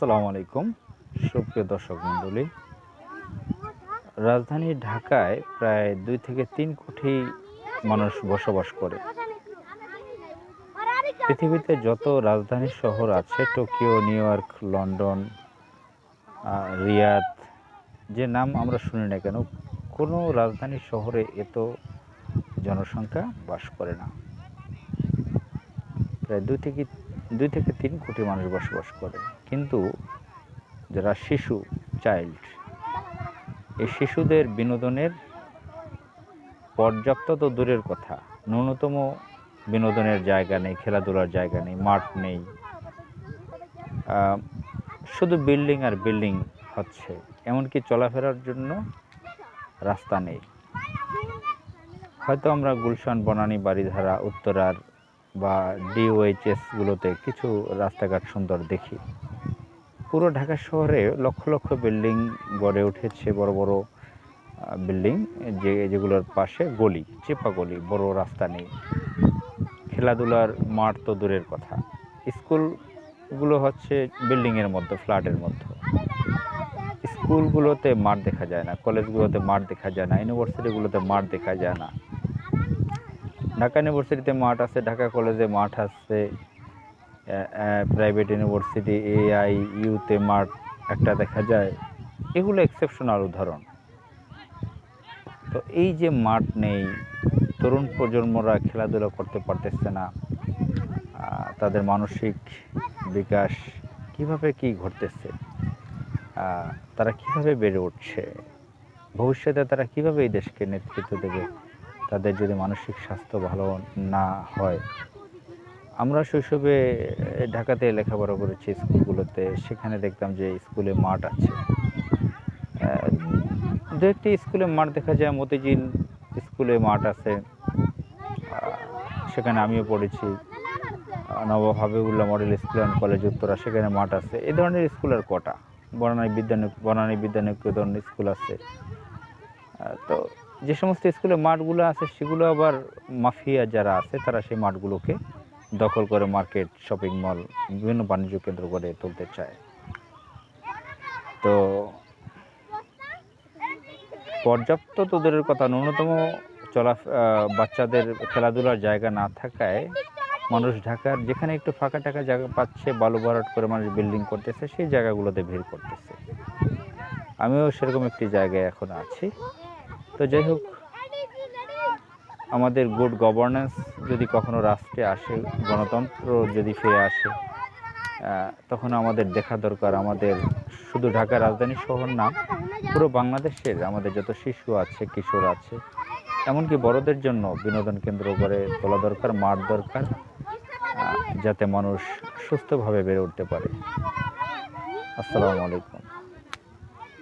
আসসালামু আলাইকুম। সুপ্রিয় দর্শক মণ্ডলী, রাজধানী ঢাকায় প্রায় দুই থেকে তিন কোটি মানুষ বসবাস করে। পৃথিবীতে যত রাজধানী শহর আছে, Tokyo, New York, London Riyadh, যে নাম আমরা শুনি না কেন, কোনো রাজধানী শহরে এত জনসংখ্যা বাস করে না। প্রায় দুই থেকে দুই থেকে তিন কোটি মানুষ বসবাস করে। কিন্তু যারা শিশু চাইল্ড এই শিশুদের বিনোদনের পর্যাপ্ত তো দূরের কথা। ন্যূনতম বিনোদনের জায়গা নেই, খেলাধুলার জায়গা নেই, মাঠ নেই। শুধু বিল্ডিং আর বিল্ডিং হচ্ছে। এমনকি চলাফেরার জন্য রাস্তা নেই। হয়তো আমরা গুলশান, বনানী বাড়িধারা উত্তরার বা ডিওএইচএসগুলোতে কিছু রাস্তাঘাট সুন্দর দেখি। পুরো ঢাকা শহরে লক্ষ লক্ষ বিল্ডিং গড়ে উঠেছে, বড় বড় বিল্ডিং যে, যেগুলোর পাশে গলি, চেপা গলি, বড় রাস্তা নেই। খেলাধুলার মাঠ তো দূরের কথা। স্কুলগুলো হচ্ছে বিল্ডিংয়ের মধ্যে ফ্ল্যাটের মধ্যে। স্কুলগুলোতে মাঠ দেখা যায় না কলেজগুলোতে মাঠ দেখা যায় না ইউনিভার্সিটিগুলোতে মাঠ দেখা যায় না। ঢাকা ইউনিভার্সিটিতে মাঠ আছে, ঢাকা কলেজে মাঠ আছে প্রাইভেট ইউনিভার্সিটি এআই ইউতে মাঠ একটা দেখা যায়। এগুলো এক্সেপশনাল উদাহরণ। তো এই যে মাঠ নেই, তরুণ প্রজন্মরা খেলাধুলা করতে পারতেছে না তাদের মানসিক বিকাশ কীভাবে কি ঘটতেছে তারা কীভাবে বেড়ে উঠছে, ভবিষ্যতে তারা কীভাবে এই দেশকে নেতৃত্ব দেবে তাদের যদি মানসিক স্বাস্থ্য ভালো না হয়। আমরা শৈশবে ঢাকাতে লেখাপড়া করেছি স্কুলগুলোতে। সেখানে দেখতাম যে স্কুলে মাঠ আছে। দু একটি স্কুলে মাঠ দেখা যায়। মতিঝিল স্কুলে মাঠ আছে। সেখানে আমিও পড়েছি। Nawab Habibullah model school and college Uttara, সেখানে মাঠ আছে। এই ধরনের স্কুলের কটা? বনানী বিদ্যান বনানী বিদ্যানিকেতন স্কুল আছে। তো যে সমস্ত স্কুলে মাঠগুলো আছে, সেগুলো আবার মাফিয়া যারা আছে, তারা সেই মাঠগুলোকে দখল করে মার্কেট, শপিং মল, বিভিন্ন বাণিজ্য কেন্দ্র করে তুলতে চায়। তো পর্যাপ্ত তো দূরের কথা, ন্যূনতম চলা বাচ্চাদের খেলাধুলার জায়গা না থাকায় মানুষ ঢাকার যেখানে একটু ফাঁকা টাকা জায়গা পাচ্ছে, বালু ভরাট করে মানুষ বিল্ডিং করতেছে, সেই জায়গাগুলোতে ভিড় করতেছে। আমিও সেরকম একটি জায়গায় এখন আছি। তো যাই হোক, আমাদের গুড গভর্নেন্স যদি কখনো রাষ্ট্রে আসে, গণতন্ত্র যদি ফিরে আসে তখন আমাদের দেখা দরকার। আমাদের শুধু ঢাকা রাজধানী শহর না, পুরো বাংলাদেশের আমাদের যত শিশু আছে, কিশোর আছে, এমনকি বড়দের জন্য বিনোদন কেন্দ্র করে তোলা দরকার, মাঠ দরকার যাতে মানুষ সুস্থভাবে বেড়ে উঠতে পারে। আসসালামু আলাইকুম।